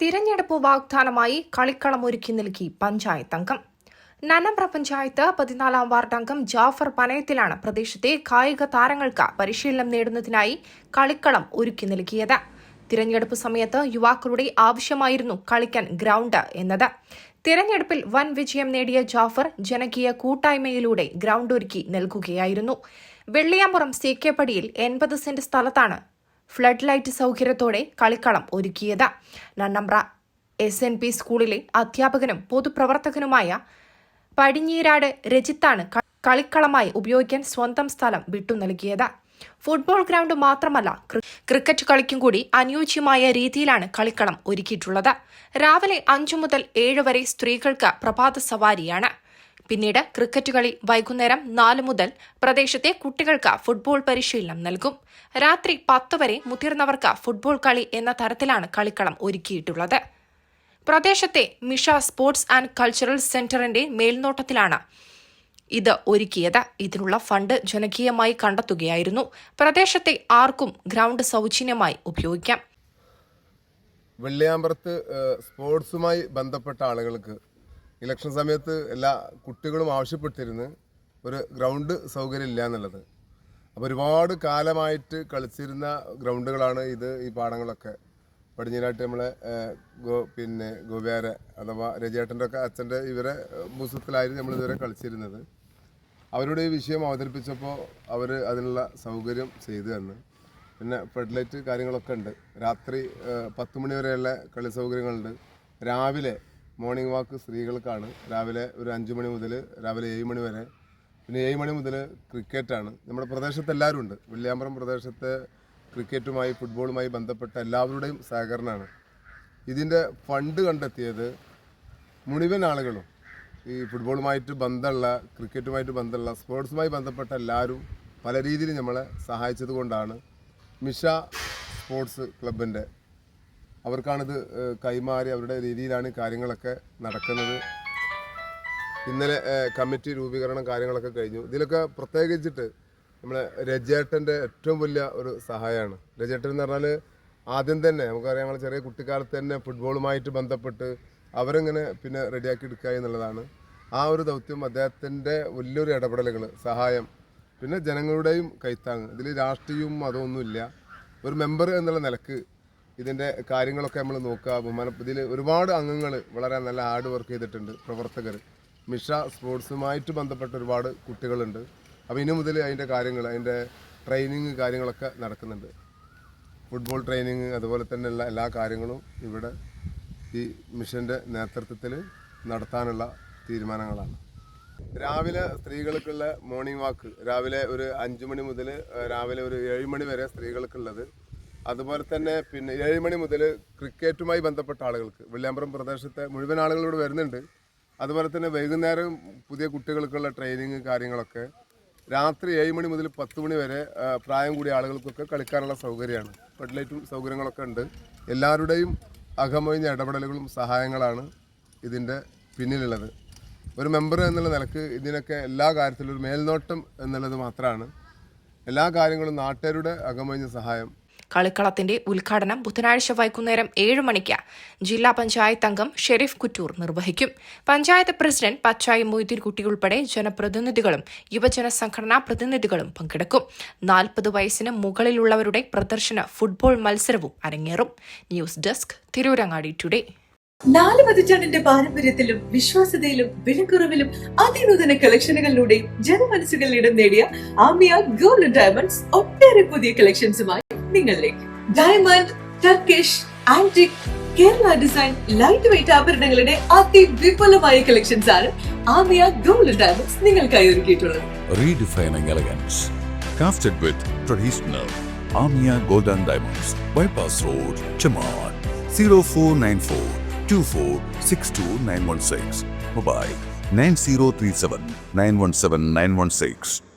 തിരഞ്ഞെടുപ്പ് വാഗ്ദാനമായി കളിക്കളം ഒരുക്കി നൽകി പഞ്ചായത്ത് അംഗം. നനമ്പ്ര പഞ്ചായത്ത് പതിനാലാം വാർഡ് അംഗം ജാഫർ പനയത്തിലാണ് പ്രദേശത്തെ കായിക താരങ്ങൾക്ക് പരിശീലനം നേടുന്നതിനായി കളിക്കളം ഒരുക്കി നൽകിയത്. തിരഞ്ഞെടുപ്പ് സമയത്ത് യുവാക്കളുടെ ആവശ്യമായിരുന്നു കളിക്കാൻ ഗ്രൗണ്ട് എന്നത്. തിരഞ്ഞെടുപ്പിൽ വൻ വിജയം നേടിയ ജാഫർ ജനകീയ കൂട്ടായ്മയിലൂടെ ഗ്രൗണ്ട് ഒരുക്കി നൽകുകയായിരുന്നു. വെള്ളിയാമ്പുറം സി കെ പടിയിൽ എൺപത് സെന്റ് സ്ഥലത്താണ് ഫ്ലഡ് ലൈറ്റ് സൗകര്യത്തോടെ കളിക്കളം ഒരുക്കിയത്. നന്നമ്പ്ര എസ് എൻ പി സ്കൂളിലെ അധ്യാപകനും പൊതുപ്രവർത്തകനുമായ പടിഞ്ഞീരാട് രജിത്താണ് കളിക്കളമായി ഉപയോഗിക്കാൻ സ്വന്തം സ്ഥലം വിട്ടു നൽകിയത്. ഫുട്ബോൾ ഗ്രൗണ്ട് മാത്രമല്ല ക്രിക്കറ്റ് കളിക്കും കൂടി അനുയോജ്യമായ രീതിയിലാണ് കളിക്കളം ഒരുക്കിയിട്ടുള്ളത്. രാവിലെ അഞ്ചു മുതൽ ഏഴ് വരെ സ്ത്രീകൾക്ക് പ്രഭാത സവാരിയാണ്. പിന്നീട് ക്രിക്കറ്റ് കളി വൈകുന്നേരം നാല് മുതൽ പ്രദേശത്തെ കുട്ടികൾക്ക് ഫുട്ബോൾ പരിശീലനം നൽകും. രാത്രി പത്ത് വരെ മുതിർന്നവർക്ക് ഫുട്ബോൾ കളി എന്ന തരത്തിലാണ് കളിക്കളം ഒരുക്കിയിട്ടുള്ളത്. പ്രദേശത്തെ മിഷ സ്പോർട്സ് ആൻഡ് കൾച്ചറൽ സെന്ററിന്റെ മേൽനോട്ടത്തിലാണ് ഇത് ഒരുക്കിയത്. ഇതിനുള്ള ഫണ്ട് ജനകീയമായി കണ്ടെത്തുകയായിരുന്നു. പ്രദേശത്തെ ആർക്കും ഗ്രൗണ്ട് സൗജന്യമായി ഉപയോഗിക്കാം. വെള്ളിയാമ്പറത്ത് സ്പോർട്സുമായി ബന്ധപ്പെട്ട ആളുകൾക്ക് ഇലക്ഷൻ സമയത്ത് എല്ലാ കുട്ടികളും ആവശ്യപ്പെട്ടിരുന്നു ഒരു ഗ്രൗണ്ട് സൗകര്യം ഇല്ല എന്നുള്ളത്. അപ്പോൾ ഒരുപാട് കാലമായിട്ട് കളിച്ചിരുന്ന ഗ്രൗണ്ടുകളാണ് ഇത് ഈ പാടങ്ങളൊക്കെ. പടിഞ്ഞിരാട്ട് നമ്മളെ ഗോ പിന്നെ ഗോപ്യാര അഥവാ രജേട്ടന്റെ ഒക്കെ അച്ഛന്റെ ഇവരെ ഭൂസത്തിലായിരുന്നു നമ്മൾ ഇതുവരെ കളിച്ചിരുന്നത്. അവരുടെ ഈ വിഷയം അവതരിപ്പിച്ചപ്പോൾ അവർ അതിനുള്ള സൗകര്യം ചെയ്തു തന്നു. പിന്നെ ഫെഡ്ലൈറ്റ് കാര്യങ്ങളൊക്കെ ഉണ്ട്. രാത്രി പത്ത് മണി വരെയുള്ള കളി സൗകര്യങ്ങളുണ്ട്. രാവിലെ മോർണിംഗ് വാക്ക് സ്ത്രീകൾക്കാണ്. രാവിലെ ഒരു അഞ്ച് മണി മുതൽ രാവിലെ ഏഴ് മണി വരെ. പിന്നെ ഏഴ് മണി മുതൽ ക്രിക്കറ്റാണ്. നമ്മുടെ പ്രദേശത്ത് എല്ലാവരും ഉണ്ട്. വെള്ളിയാമ്പറം പ്രദേശത്തെ ക്രിക്കറ്റുമായി ഫുട്ബോളുമായി ബന്ധപ്പെട്ട എല്ലാവരുടെയും സഹകരണമാണ്. ഇതിന്റെ ഫണ്ട് കണ്ടെത്തിയത് മുഴുവൻ ആളുകളും. ഈ ഫുട്ബോളുമായിട്ട് ബന്ധമുള്ള ക്രിക്കറ്റുമായിട്ട് ബന്ധമുള്ള സ്പോർട്സുമായി ബന്ധപ്പെട്ട എല്ലാവരും പല രീതിയിൽ നമ്മളെ സഹായിച്ചത് കൊണ്ടാണ് മിഷ സ്പോർട്സ് ക്ലബിന്റെ അവർക്കാണിത് കൈമാറി അവരുടെ രീതിയിലാണ് കാര്യങ്ങളൊക്കെ നടക്കുന്നത്. ഇന്നലെ കമ്മിറ്റി രൂപീകരണം കാര്യങ്ങളൊക്കെ കഴിഞ്ഞു. ഇതിലൊക്കെ പ്രത്യേകിച്ചിട്ട് നമ്മളെ രജേട്ടന്റെ ഏറ്റവും വലിയ ഒരു സഹായമാണ് രജേട്ടൻ എന്ന് പറഞ്ഞാൽ ആദ്യം തന്നെ നമുക്കറിയാം ഞങ്ങൾ ചെറിയ കുട്ടിക്കാലത്ത് തന്നെ ഫുട്ബോളുമായിട്ട് ബന്ധപ്പെട്ട് അവരെങ്ങനെ പിന്നെ റെഡിയാക്കി എടുക്കുക എന്നുള്ളതാണ്. ആ ഒരു ദൗത്യം അദ്ദേഹത്തിന്റെ വലിയൊരു ഇടപെടലുകൾ സഹായം പിന്നെ ജനങ്ങളുടെയും കൈത്താങ്. ഇതിൽ രാഷ്ട്രീയവും അതൊന്നുമില്ല. ഒരു മെമ്പർ എന്നുള്ള നിലയ്ക്ക് ഇതിന്റെ കാര്യങ്ങളൊക്കെ നമ്മൾ നോക്കുക. ബഹുമാന ഇതിൽ ഒരുപാട് അംഗങ്ങൾ വളരെ നല്ല ഹാർഡ് വർക്ക് ചെയ്തിട്ടുണ്ട് പ്രവർത്തകർ. മിഷ സ്പോർട്സുമായിട്ട് ബന്ധപ്പെട്ട ഒരുപാട് കുട്ടികളുണ്ട്. അപ്പോൾ ഇനി മുതൽ അതിന്റെ കാര്യങ്ങൾ അതിന്റെ ട്രെയിനിങ് കാര്യങ്ങളൊക്കെ നടക്കുന്നുണ്ട്. ഫുട്ബോൾ ട്രെയിനിങ് അതുപോലെ തന്നെയുള്ള എല്ലാ കാര്യങ്ങളും ഇവിടെ ഈ മിഷന്റെ നേതൃത്വത്തിൽ നടത്താനുള്ള തീരുമാനങ്ങളാണ്. രാവിലെ സ്ത്രീകൾക്കുള്ള മോർണിംഗ് വാക്ക് രാവിലെ ഒരു അഞ്ച് മണി മുതൽ രാവിലെ ഒരു ഏഴ് മണി വരെ സ്ത്രീകൾക്കുള്ളത് അതുപോലെ തന്നെ പിന്നെ ഏഴ് മണി മുതൽ ക്രിക്കറ്റുമായി ബന്ധപ്പെട്ട ആളുകൾക്ക് വെള്ളിയാമ്പറം പ്രദേശത്തെ മുഴുവൻ ആളുകളോട് വരുന്നുണ്ട്. അതുപോലെ തന്നെ വൈകുന്നേരം പുതിയ കുട്ടികൾക്കുള്ള ട്രെയിനിങ് കാര്യങ്ങളൊക്കെ രാത്രി ഏഴ് മണി മുതൽ പത്ത് മണി വരെ പ്രായം കൂടിയ ആളുകൾക്കൊക്കെ കളിക്കാനുള്ള സൗകര്യമാണ്. ഫെഡ്ലൈറ്റും സൗകര്യങ്ങളൊക്കെ ഉണ്ട്. എല്ലാവരുടെയും അകമൊഴിഞ്ഞ ഇടപെടലുകളും സഹായങ്ങളാണ് ഇതിന്റെ പിന്നിലുള്ളത്. ഒരു മെമ്പർ എന്നുള്ള നിലയ്ക്ക് ഇതിനൊക്കെ എല്ലാ കാര്യത്തിലും ഒരു മേൽനോട്ടം എന്നുള്ളത് മാത്രമാണ് എല്ലാ കാര്യങ്ങളും നാട്ടുകാരുടെ അകമൊഴിഞ്ഞ സഹായം കളിക്കളത്തിന്റെ ഉദ്ഘാടനം ബുധനാഴ്ച വൈകുന്നേരം ഏഴ് മണിക്ക് ജില്ലാ പഞ്ചായത്ത് അംഗം ഷെരീഫ് കുറ്റൂർ നിർവഹിക്കും. പഞ്ചായത്ത് പ്രസിഡന്റ് പച്ചായി മൊയ്തീൻകുട്ടി ഉൾപ്പെടെ ജനപ്രതിനിധികളും യുവജന സംഘടനാ പ്രതിനിധികളും പങ്കെടുക്കും. നാൽപ്പത് വയസ്സിന് മുകളിലുള്ളവരുടെ പ്രദർശന ഫുട്ബോൾ മത്സരവും അരങ്ങേറും. News desk Tirurangadi today. നാല് പതിറ്റാണ്ടിന്റെ പാരമ്പര്യത്തിലും വിശ്വാസ്യതയിലും വിലക്കുറവിലും അതിനൂതന കളക്ഷനുകളിലൂടെയും ജനമനസ്സുകളിൽ ഇടം നേടിയ ആമിയ ഗോൾഡ് ഡയമണ്ട്സ് ഒട്ടേറെ പുതിയ കളക്ഷൻസുമായി നിങ്ങളിലേക്ക്. Diamond Turkish antique Kerala design light weight ആഭരണങ്ങളുടെ അതിവിപുലമായ കളക്ഷൻസ് ആണ് ആമിയ ഗോൾഡ് ഡയമണ്ട്സ് നിങ്ങൾക്കായി ഒരുക്കിയിട്ടുള്ളത്. Redefining 9036 Mobile 9037 917